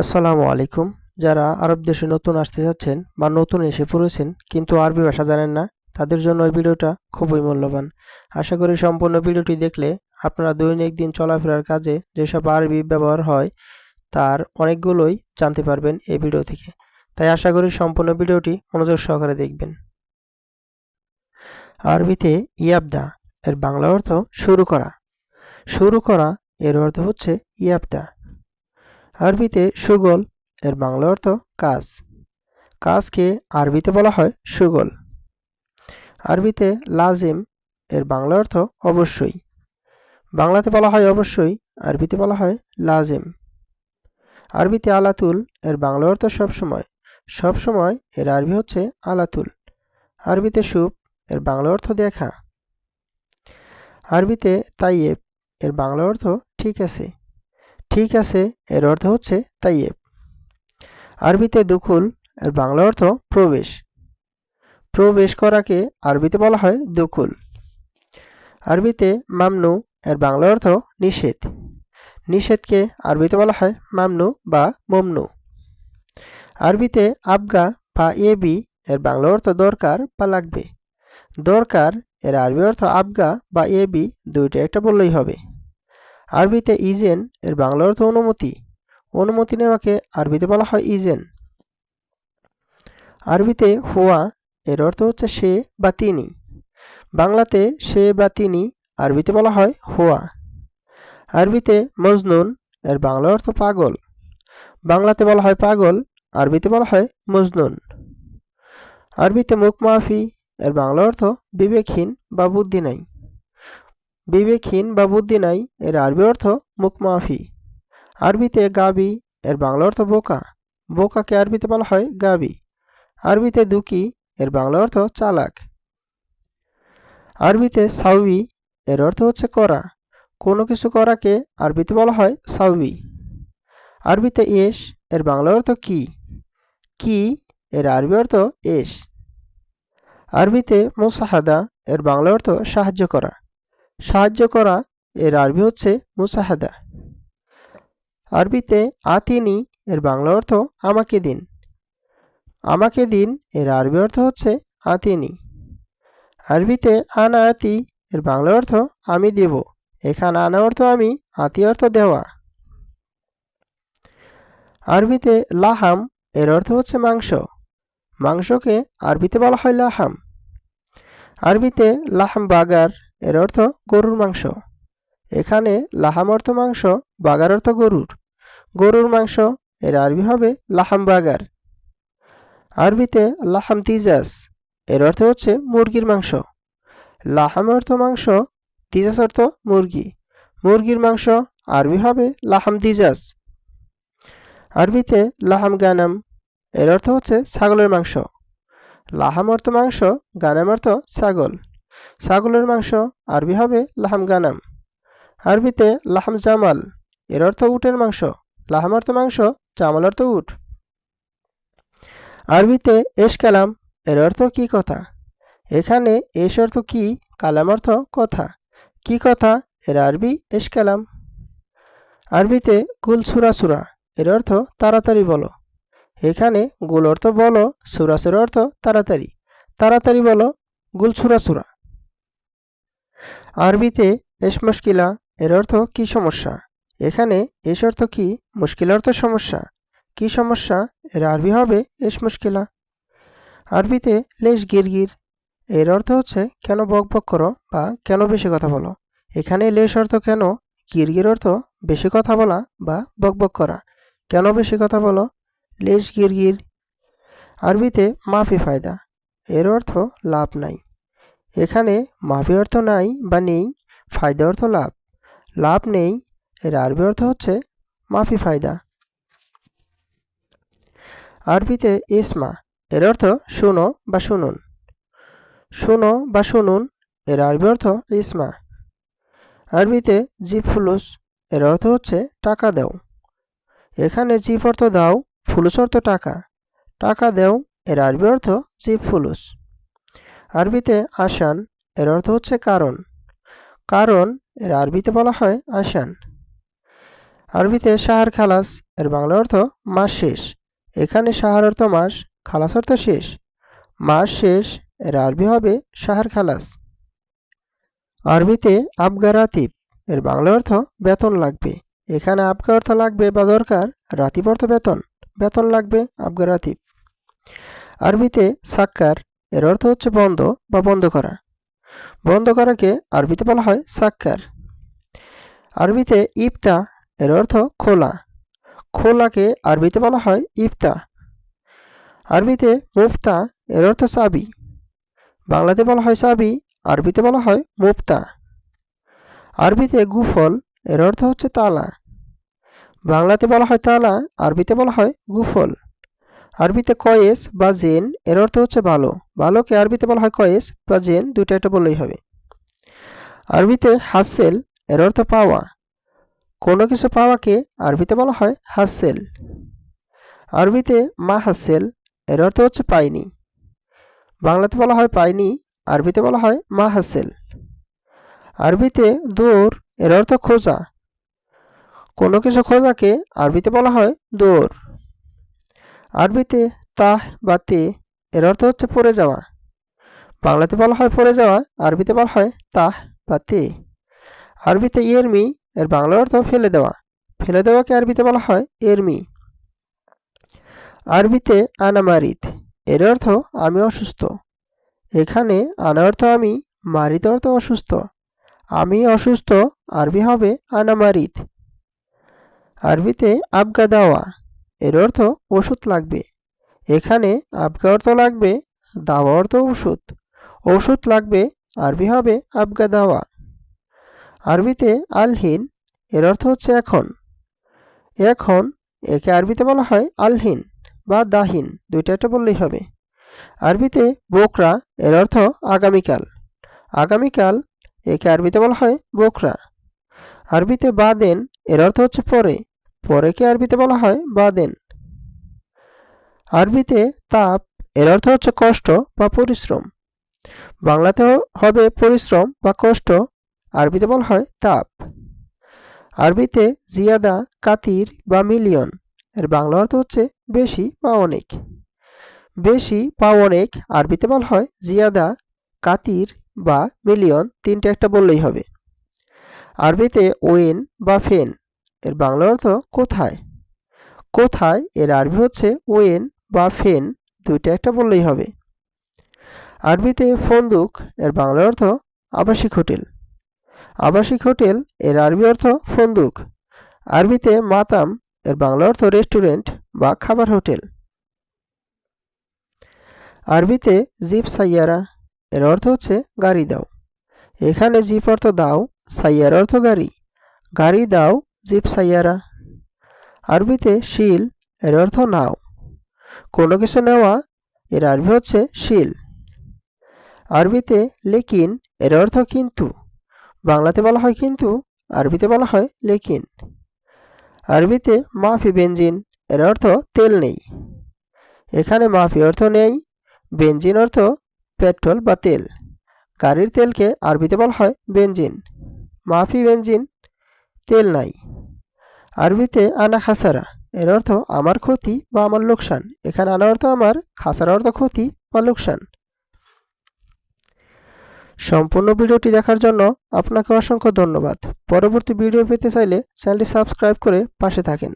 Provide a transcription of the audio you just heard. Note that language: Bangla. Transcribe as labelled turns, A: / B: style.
A: আসসালামু আলাইকুম। যারা আরব দেশে নতুন আসতে যাচ্ছেন বা নতুন এসে পড়েছেন কিন্তু আরবি ভাষা জানেন না, তাদের জন্য ওই ভিডিওটা খুবই মূল্যবান। আশা করি সম্পূর্ণ ভিডিওটি দেখলে আপনারা দৈনিক দিন চলাফেরার কাজে যেসব আরবি ব্যবহার হয়, তার অনেকগুলোই জানতে পারবেন এই ভিডিও থেকে। তাই আশা করি সম্পূর্ণ ভিডিওটি মনোযোগ সহকারে দেখবেন। আরবিতে ইয়াবদা, এর বাংলা অর্থ শুরু করা শুরু করা এর অর্থ হচ্ছে ইয়াবদা। আরবিতে সুগল, এর বাংলা অর্থ কাজ কাজকে আরবিতে বলা হয় সুগল। আরবিতে লাজিম, এর বাংলা অর্থ অবশ্যই। বাংলাতে বলা হয় অবশ্যই, আরবিতে বলা হয় লাজিম। আরবিতে আলাতুল, এর বাংলা অর্থ সবসময়। সবসময় এর আরবি হচ্ছে আলাতুল। আরবিতে সুপ, এর বাংলা অর্থ দেখা। আরবিতে তাইয়েব, এর বাংলা অর্থ ঠিক আছে। ঠিক আছে, এর অর্থ হচ্ছে তাইয়েব আরবিতে দুখুল, এর বাংলা অর্থ প্রবেশ। প্রবেশ করাকে আরবিতে বলা হয় দুখুল। আরবিতে মামনু, এর বাংলা অর্থ নিষেধ। নিষেধকে আরবিতে বলা হয় মামনু বা মমনু। আরবিতে আবগা বা এবি, এর বাংলা অর্থ দরকার বা লাগবে। দরকার, এর আরবি অর্থ আবগা বা এবি, দুইটা একটা বললেই হবে। আরবিতে ইজেন, এর বাংলা অর্থ অনুমতি। অনুমতি নেওয়াকে আরবিতে বলা হয় ইজেন। আরবিতে হুয়া, এর অর্থ হচ্ছে সে বা তিনি। বাংলাতে সে বা তিনি আরবিতে বলা হয় হুয়া। আরবিতে মজনুন, এর বাংলা অর্থ পাগল। বাংলাতে বলা হয় পাগল, আরবিতে বলা হয় মজনুন। আরবিতে মুখ মাফি, এর বাংলা অর্থ বিবেকহীন বা বুদ্ধি নাই বিবেকহীন বা বুদ্ধি নাই, এর আরবি অর্থ মুখ মাফি আরবিতে গাবি, এর বাংলা অর্থ বোকা। বোকাকে আরবিতে বলা হয় গাবি। আরবিতে দুকি, এর বাংলা অর্থ চালাক। আরবিতে সাউবি, এর অর্থ হচ্ছে করা। কোনো কিছু করাকে আরবিতে বলা হয় সাউবি। আরবিতে এস, এর বাংলা অর্থ কি? কি, এর আরবি অর্থ এস। আরবিতে মুসাহাদা, এর বাংলা অর্থ সাহায্য করা। সাহায্য করা, এর আরবি হচ্ছে মুসাহাদা। আরবিতে আতিনি, এর বাংলা অর্থ আমাকে দিন। আমাকে দিন, এর আরবি অর্থ হচ্ছে আতিনি। আরবিতে আনা আতি এর বাংলা অর্থ আমি দেব। এখানে আনা অর্থ আমি, আতি অর্থ দেওয়া। আরবিতে লাহাম, এর অর্থ হচ্ছে মাংস। মাংসকে আরবিতে বলা হয় লাহাম। আরবিতে লাহাম বাগার এর অর্থ গরুর মাংস। এখানে লাহাম অর্থ মাংস, বাগার অর্থ গরুর। গরুর মাংস, এর আরবি হবে লাহাম বাগার। আরবিতে লাহাম তিজাস, এর অর্থ হচ্ছে মুরগির মাংস। লাহাম অর্থ মাংস, তিজাস অর্থ মুরগি। মুরগির মাংস, আরবি হবে লাহাম দিজাস আরবিতে লাহাম গানাম, এর অর্থ হচ্ছে ছাগলের মাংস। লাহাম অর্থ মাংস, গানাম অর্থ ছাগল। ছাগলের মাংস, আরবি হবে লাহাম গানাম। আরবিতে লাহাম জামাল, এর অর্থ উটের মাংস, লাহাম অর্থ মাংস, জামাল অর্থ উট। আরবিতে এশ কালাম, এর অর্থ কি কথা? এখানে এস অর্থ কি, কালাম অর্থ কথা। কি কথা? এর আরবি এশ কালাম। আরবিতে গুল সুরা সুরা, এর অর্থ তাড়াতাড়ি বলো। এখানে গুল অর্থ বলো সুরাসের অর্থ তাড়াতাড়ি। তাড়াতাড়ি বলো গুল সুরা সুরা। আরবিতে এস মুশকিলা এর অর্থ কি সমস্যা? এখানে এস অর্থ কি? মুশকিল অর্থ সমস্যা। কি সমস্যা? এর আরবি হবে এস মুশকিলা। আরবিতে লেশ গিরগির। এর অর্থ হচ্ছে, কেন বক বক করো বা কেন বেশি কথা বলো? এখানে লেশ অর্থ কেন? গিরগির অর্থ বেশি কথা বলা বা বক বক করা। কেন বেশি কথা বলো? লেশ গিরগির। আরবিতে মাফি ফায়দা। এর অর্থ লাভ নাই। এখানে মাফি অর্থ নাই বা নেই, ফায়দা অর্থ লাভ। লাভ নেই, এর আরবি অর্থ হচ্ছে মাফি ফায়দা। আরবিতে ইসমা, এর অর্থ শুনো বা শুনুন। শুনো বা শুনুন, এর আরবি অর্থ ইসমা। আরবিতে জিপ ফুলুস, এর অর্থ হচ্ছে টাকা দেও। এখানে জিপ অর্থ দাও, ফুলুস অর্থ টাকা। টাকা দেও, এর আরবি অর্থ জিপ ফুলুস। আরবিতে আসান এর অর্থ হচ্ছে কারণ। কারণ, এর আরবিতে বলা হয় আসান আরবিতে শাহার খালাস, এর বাংলা অর্থ মাস শেষ। এখানে শাহার অর্থ মাস, খালাস অর্থ শেষ। মাস শেষ, এর আরবি হবে শাহার খালাস। আরবিতে আবগা রাতিব, এর বাংলা অর্থ বেতন লাগবে। এখানে আবগা অর্থ লাগবে বা দরকার, রাতিব অর্থ বেতন। বেতন লাগবে আবগা রাতিব। আরবিতে সাক্কার এর অর্থ হচ্ছে বন্ধ বা বন্ধ করা। বন্ধ করাকে আরবিতে বলা হয় সাক্ষার। আরবিতে ইফতা, এর অর্থ খোলা। খোলাকে আরবিতে বলা হয় ইফতা। আরবিতে মুফতা, এর অর্থ চাবি বাংলাতে বলা হয় চাবি আরবিতে বলা হয় মুফতা। আরবিতে গুফল, এর অর্থ হচ্ছে তালা। বাংলাতে বলা হয় তালা, আরবিতে বলা হয় গুফল। আরবিতে কয়েস বা জেন, এর অর্থ হচ্ছে ভালো। ভালোকে আরবিতে বলা হয় কয়েস বা জেন, দুইটা একটা বললেই হবে। আরবিতে হাসেল, এর অর্থ পাওয়া। কোনো কিছু পাওয়াকে আরবিতে বলা হয় হাসেল। আরবিতে মা হাসেল, এর অর্থ হচ্ছে পাইনি। বাংলাতে বলা হয় পাইনি, আরবিতে বলা হয় মা হাসেল। আরবিতে দৌড় এর অর্থ খোঁজা। কোনো কিছু খোঁজাকে আরবিতে বলা হয় দৌড় আরবিতে তাহ বা তে এর অর্থ হচ্ছে পড়ে যাওয়া। বাংলাতে বলা হয় পড়ে যাওয়া, আরবিতে বলা হয় তাহ বা তে। আরবিতে ইয়েরমি এর বাংলা অর্থ ফেলে দেওয়া। ফেলে দেওয়াকে আরবিতে বলা হয় এরমি আরবিতে আনামারিত এর অর্থ আমি অসুস্থ। এখানে আনা অর্থ আমি, মারিত অর্থ অসুস্থ। আমি অসুস্থ, আরবি হবে আনামারিত আরবিতে আবগা দাওয়া এর অর্থ ওষুধ লাগবে। এখানে আবগা অর্থ লাগবে, দাওয়া অর্থ ওষুধ। ওষুধ লাগবে, আরবি হবে আবগা দাওয়া। আরবিতে আলহিন, এর অর্থ হচ্ছে এখন। এখন একে আরবিতে বলা হয় আলহিন বা দাহিন, দুইটা একটা বললেই হবে। আরবিতে বোকরা, এর অর্থ আগামীকাল। আগামীকাল একে আরবিতে বলা হয় বোকরা। আরবিতে বাদেন, এর অর্থ হচ্ছে পরে। পরেকে আরবিতে বলা হয়? বাদেন আরবিতে তাপ এর অর্থ হচ্ছে কষ্ট বা পরিশ্রম। বাংলাতে হবে পরিশ্রম বা কষ্ট, আরবিতে বলা হয় তাপ। আরবিতে জিয়াদা, কাতির বা মিলিয়ন, এর বাংলা অর্থ হচ্ছে বেশি বা অনেক। বেশি বা অনেক, আরবিতে বলা হয় জিয়াদা, কাতির বা মিলিয়ন, তিনটে একটা বললেই হবে। আরবিতে ওয়েন বা ফেন এর বাংলা অর্থ কোথায়? কোথায় এর আরবি হচ্ছে ওয়েন বা ফেন দুইটা একটা বললেই হবে। আরবিতে ফন্দুক, এর বাংলা অর্থ আবাসিক হোটেল। আবাসিক হোটেল, এর আরবি অর্থ ফন্দুক। আরবিতে মাতাম, এর বাংলা অর্থ রেস্টুরেন্ট বা খাবার হোটেল। আরবিতে জিপ সাইয়ারা, এর অর্থ হচ্ছে গাড়ি দাও। এখানে জিপ অর্থ দাও, সাইয়ার অর্থ গাড়ি। গাড়ি দাও জিপ সাইয়ারা। আরবিতে শিল, এর অর্থ নাও। কোনো কিছু নেওয়া, এর আরবি হচ্ছে শিল। আরবিতে লেকিন, এর অর্থ কিন্তু। বাংলাতে বলা হয় কিন্তু, আরবিতে বলা হয় লেকিন। আরবিতে মাফি বেঞ্জিন এর অর্থ তেল নেই। এখানে মাফি অর্থ নেই বেঞ্জিন অর্থ পেট্রোল বা তেল। গাড়ির তেলকে আরবিতে বলা হয় বেঞ্জিন মাফি বেঞ্জিন তেল নাই। আরবিতে আনা খাসারা, এর অর্থ আমার ক্ষতি বা আমার লোকসান। এখানে আনা অর্থ আমার, খাসারা অর্থ ক্ষতি বা লোকসান। সম্পূর্ণ ভিডিওটি দেখার জন্য আপনাকে অসংখ্য ধন্যবাদ। পরবর্তী ভিডিও পেতে চাইলে চ্যানেলটি সাবস্ক্রাইব করে পাশে থাকেন।